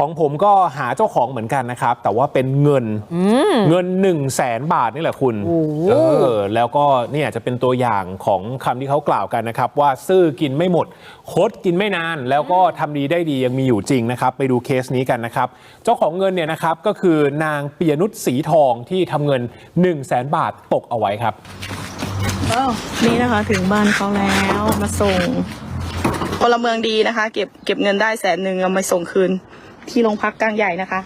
ของผมก็หาเจ้าของเหมือนกันนะครับ แต่ว่าเป็นเงินเงิน1นึ่งแสนบาทนี่แหละคุณโอ้โหเออแล้วก็เนี่ยจะเป็นตัวอย่างของคำที่เขากล่าวกันนะครับ ว่าซื่อกินไม่หมดคดกินไม่นาน แล้วก็ทำดีได้ดียังมีอยู่จริงนะครับ ไปดูเคสนี้กันนะครับ เจ้าของเงินเนี่ยนะครับก็คือนางปียนุชสีทองที่ทำเงิน1นึ่งแสนบาทตกเอาไว้ครับอ้าวนี่นะคะถึงบ้านเขาแล้วมาส่งพลเมืองดีนะคะ เก็บเก็บเงินได้แสนหนึ่งเอามาส่งคืน ที่โรงพักกลางใหญ่นะคะ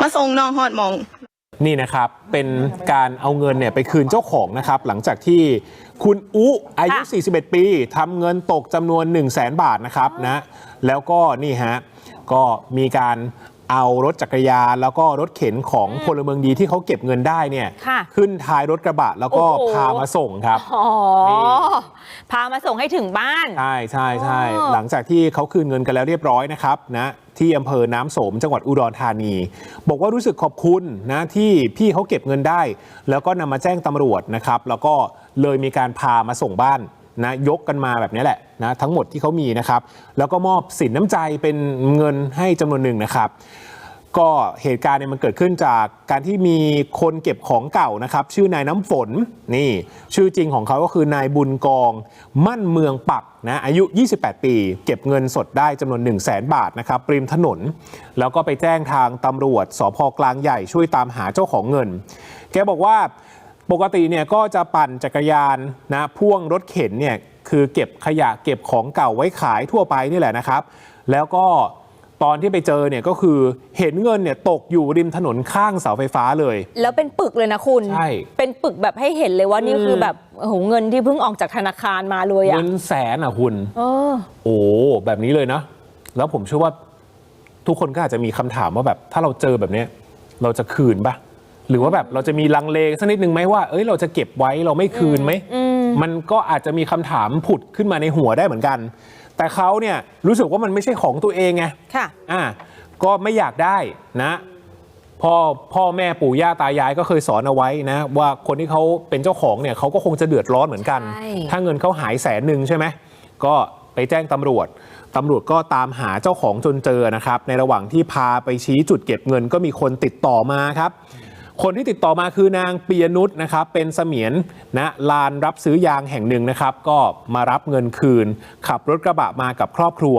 มาส่งน้องฮอดหมอง นี่นะครับเป็นการเอาเงินเนี่ยไปคืนเจ้าของนะครับหลังจากที่คุณอุอายุค่ะ41 ปีทำเงินตกจำนวน 1 0 0 0 0แสนบาทนะครับนะแล้วก็นี่ฮะก็มีการ เอารถจักรยานแล้วก็รถเข็นของพลเมืองดีที่เขาเก็บเงินได้เนี่ย ค่ะขึ้นท้ายรถกระบะแล้วก็โอ้โห พามาส่งครับ อ๋อ นี่ พามาส่งให้ถึงบ้าน ใช่ใช่ใช่อ๋อหลังจากที่เขาคืนเงินกันแล้วเรียบร้อยนะครับนะที่อำเภอน้ำโสมจังหวัดอุดรธานี บอกว่ารู้สึกขอบคุณนะที่พี่เขาเก็บเงินได้ แล้วก็นำมาแจ้งตำรวจนะครับ แล้วก็เลยมีการพามาส่งบ้าน นะยกกันมาแบบนี้แหละนะทั้งหมดที่เขามีนะครับ แล้วก็มอบสินน้ำใจเป็นเงินให้จำนวนหนึ่งนะครับก็เหตุการณ์เนี่ยมันเกิดขึ้นจากการที่มีคนเก็บของเก่านะครับ ชื่อนายน้ำฝนนี่ชื่อจริงของเขาก็คือนายบุญกอง มั่นเมืองปักนะอายุ 28 ปี เก็บเงินสดได้จำนวน 1 0 0 0 0แบาทนะครับริมถนน แล้วก็ไปแจ้งทางตำรวจสพกลางใหญ่ช่วยตามหาเจ้าของเงิน แกบอกว่า ปกติเนี่ยก็จะปั่นจักรยานนะพ่วงรถเข็นเนี่ยคือเก็บขยะเก็บของเก่าไว้ขายทั่วไปนี่แหละนะครับ แล้วก็ตอนที่ไปเจอเนี่ยก็คือเห็นเงินเนี่ยตกอยู่ริมถนนข้างเสาไฟฟ้าเลย แล้วเป็นปึกเลยนะคุณใช่เป็นปึกแบบให้เห็นเลยว่านี่อืมคือแบบโอ้โหเงินที่เพิ่งออกจากธนาคารมาเลยอะเงินแสนอะคุณเออโอ้แบบนี้เลยนะ แล้วผมเชื่อว่าทุกคนก็อาจจะมีคำถามว่าแบบถ้าเราเจอแบบเนี้ยเราจะคืนปะ หรือว่าแบบเราจะมีลังเลสักนิดนึงไหมว่า เอ้ยเราจะเก็บไว้เราไม่คืนไหม มันก็อาจจะมีคำถามผุดขึ้นมาในหัวได้เหมือนกัน แต่เขาเนี่ยรู้สึกว่ามันไม่ใช่ของตัวเองไงค่ะ อ่าก็ไม่อยากได้นะพ่อพ่อแม่ปู่ย่าตายายก็เคยสอนเอาไว้นะ ว่าคนที่เขาเป็นเจ้าของเนี่ยเขาก็คงจะเดือดร้อนเหมือนกัน ใช่ ถ้าเงินเขาหายแสนหนึ่งใช่ไหมก็ไปแจ้งตำรวจตำรวจก็ตามหาเจ้าของจนเจอนะครับ ในระหว่างที่พาไปชี้จุดเก็บเงินก็มีคนติดต่อมาครับ คนที่ติดต่อมาคือนางปียนุชนะครับเป็นเสมียนนะลานรับซื้อยางแห่งหนึ่งนะครับ ก็มารับเงินคืน ขับรถกระบะมากับครอบครัว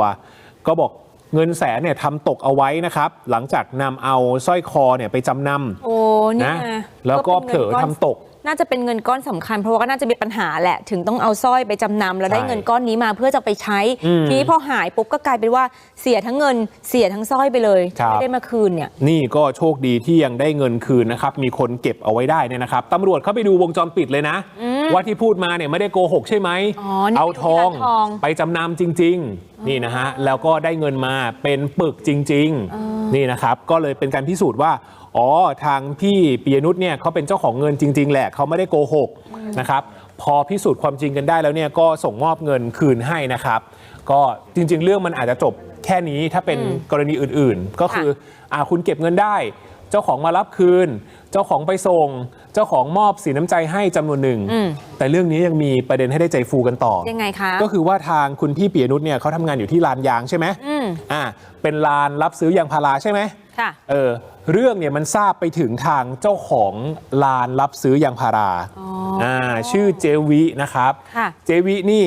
ก็บอกเงินแสนเนี่ยทำตกเอาไว้นะครับ หลังจากนำเอาสร้อยคอเนี่ยไปจำนโอ้ำเนี่ยนะแล้วก็เผลอทำตก น่าจะเป็นเงินก้อนสำคัญ เพราะว่าก็น่าจะมีปัญหาแหละ ถึงต้องเอาสร้อยไปจำนำแล้วได้ใช่เงินก้อนนี้มาเพื่อจะไปใช้อืมทีนี้พอหายปุ๊บก็กลายเป็นว่าเสียทั้งเงินเสียทั้งสร้อยไปเลยครับไม่ได้มาคืนเนี่ยนี่ก็โชคดีที่ยังได้เงินคืนนะครับมีคนเก็บเอาไว้ได้เนี่ยนะครับตำรวจเข้าไปดูวงจรปิดเลยนะ ว่าที่พูดมาเนี่ยไม่ได้โกหกใช่ไหมอ๋อนี่เอาทองไปดูที่ร้านทองไปจำนำจริง ๆ นี่นะฮะแล้วก็ได้เงินมาเป็นปึกจริง ๆ นี่นะครับก็เลยเป็นการพิสูจน์ว่า อ๋อทางพี่ปียนุชเนี่ยเขาเป็นเจ้าของเงินจริง ๆ แหละเขาไม่ได้โกหกนะครับพอพิสูจน์ความจริงกันได้แล้วเนี่ยก็ส่งมอบเงินคืนให้นะครับ ก็จริง ๆ เรื่องมันอาจจะจบแค่นี้ถ้าเป็นกรณีอื่นๆ ก็คืออ่าคุณเก็บเงินได้ เจ้าของมารับคืน เจ้าของไปส่ง เจ้าของมอบสีน้ำใจให้จำนวนหนึ่ง อืม แต่เรื่องนี้ยังมีประเด็นให้ได้ใจฟูกันต่อ ยังไงคะ ก็คือว่าทางคุณพี่ปียนุชเนี่ยเขาทำงานอยู่ที่ลานยางใช่ไหมอืม อ่าเป็นลานรับซื้อยางพาราใช่ไหมค่ะ เออเรื่องเนี่ยมันทราบไปถึงทางเจ้าของลานรับซื้อยางพาราอ๋ออ่่าชื่อเจวินะครับค่ะเจวินี่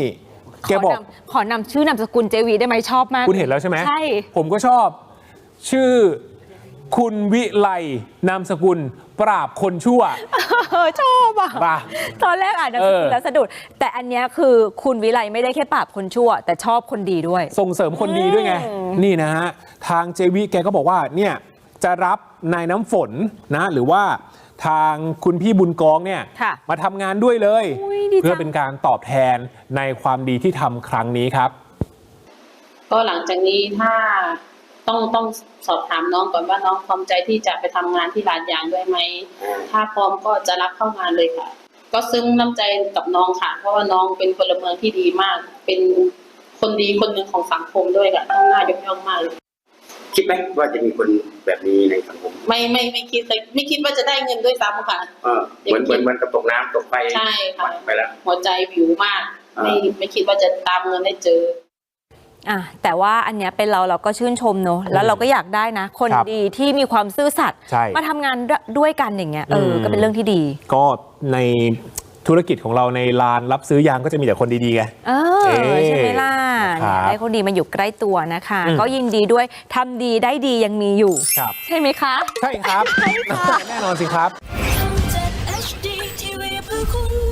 แกบอกขนำขอนำชื่อนามสกุลเจวีได้ไหมชอบมาก คุณเห็นแล้วใช่ไหมใช่ ผมก็ชอบ ชื่อ คุณวิไลนามสกุล ปราบคนชั่ว เออชอบอะป่ะตอนแรกอ่านนามสกุลเออ แล้วสะดุด แต่อันเนี้ยคือคุณวิไลไม่ได้แค่ปราบคนชั่ว แต่ชอบคนดีด้วย ส่งเสริมคนดีด้วยไง นี่นะฮะ ทางเจวิแกก็บอกว่าเนี่ยจะรับนายน้ำฝนนะ หรือว่าทางคุณพี่บุญกองเนี่ยค่ะมาทำงานด้วยเลย อุ๊ยดีจัง เพื่อเป็นการตอบแทนในความดีที่ทำครั้งนี้ครับ ก็หลังจากนี้ถ้า ต้องต้องสอบถามน้องก่อนว่าน้องพร้อมใจที่จะไปทำงานที่ร้านยางด้วยไหม ถ้าพร้อมก็จะรับเข้างานเลยค่ะ ก็ซึ้งน้ำใจกับน้องค่ะ เพราะว่าน้องเป็นพลเมืองที่ดีมาก เป็นคนดีคนหนึ่งของสังคมด้วยค่ะต้องน่ายกย่องมากเลยคิดไหมว่าจะมีคนแบบนี้ในสังคมไม่ไม่ไม่คิดเลยไม่คิดว่าจะได้เงินด้วยซ้ำค่ะเออเหมือนเหมือนเหมันกับตกน้ำตกไฟใช่ค่ะไปแล้วหัวใจวิวมากไม่อ่าไม่คิดว่าจะตามเงินได้เจอ อะแต่ว่าอันเนี้ยเป็นเราเราก็ชื่นชมเนอะแล้วเราก็อยากได้นะ คนครับดีที่มีความซื่อสัตย์ใช่ มาทำงานด้วยกันอย่างเงี้ยเอออมก็เป็นเรื่องที่ดี ก็ในธุรกิจของเราในลานรับซื้อยางก็จะมีแต่คนดีๆไง เออเอ๊ะใช่ไหมล่ะครับเนี่ยได้คนดีมาอยู่ใกล้ตัวนะคะ อืม ก็ยินดีด้วยทำดีได้ดียังมีอยู่ ครับใช่ไหมคะ ใช่ครับ แน่นอนสิครับทำจาก HD TV เพื่อคุณ